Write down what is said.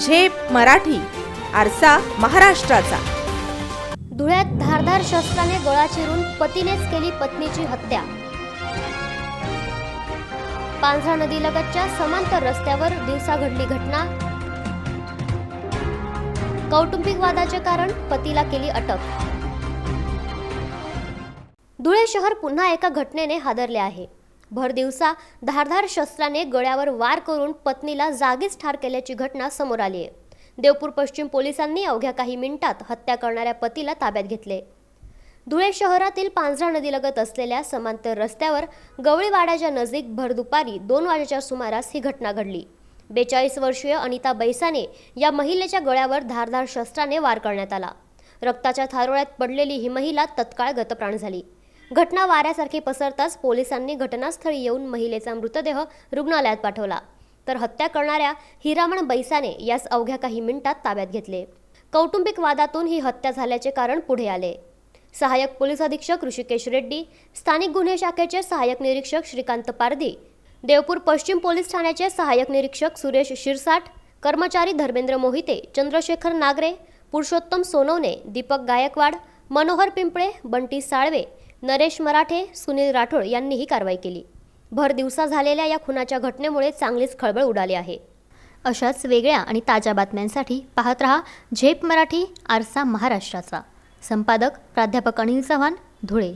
झेप मराठी आरसा महाराष्ट्राचा. धुळ्यात धारधार शस्त्राने गळा चिरून पतीनेच केली पत्नीची हत्या. पांझरा नदीलगतच्या समांतर रस्त्यावर दिवसा घडली घटना. कौटुंबिक वादाचे कारण पतीला केली अटक. धुळे शहर पुन्हा एका घटनेने हादरले आहे. भरदिवसा धारधार शस्त्राने गळ्यावर वार करून पत्नीला जागीच ठार केल्याची घटना समोर आली आहे. देवपूर पश्चिम पोलिसांनी अवघ्या काही मिनिटात हत्या करणाऱ्या पतीला ताब्यात घेतले. धुळे शहरातील पांझरा नदीलगत असलेल्या समांतर रस्त्यावर गवळीवाड्याच्या नजीक भरदुपारी दोन वाजेच्या सुमारास ही घटना घडली. बेचाळीस वर्षीय अनिता बैसाने या महिलेच्या गळ्यावर धारधार शस्त्राने वार करण्यात आला. रक्ताच्या थारोळ्यात पडलेली ही महिला तत्काळ गतप्राण झाली. घटना वाऱ्यासारखी पसरताच पोलिसांनी घटनास्थळी येऊन महिलेचा मृतदेह रुग्णालयात पाठवला. तर हत्या करणाऱ्या हिरामण बैसाने यास अवघ्या काही मिनिटात ताब्यात घेतले. कौटुंबिक वादातून ही हत्या झाल्याचे कारण पुढे आले. सहाय्यक पोलीस अधीक्षक ऋषिकेश रेड्डी स्थानिक गुन्हे शाखेचे सहाय्यक निरीक्षक श्रीकांत पारधी देवपूर पश्चिम पोलीस ठाण्याचे सहाय्यक निरीक्षक सुरेश शिरसाट कर्मचारी धर्मेंद्र मोहिते चंद्रशेखर नागरे पुरुषोत्तम सोनवणे दीपक गायकवाड मनोहर पिंपळे बंटी साळवे नरेश मराठे सुनील राठोड यांनी ही कारवाई केली. भर दिवसा झालेल्या या खुनाच्या घटनेमुळे चांगलीच खळबळ उडाली आहे. अशाच वेगळ्या आणि ताज्या बातम्यांसाठी पाहत रहा झेप मराठी आरसा महाराष्ट्राचा. संपादक प्राध्यापक अनिल चव्हाण धुळे.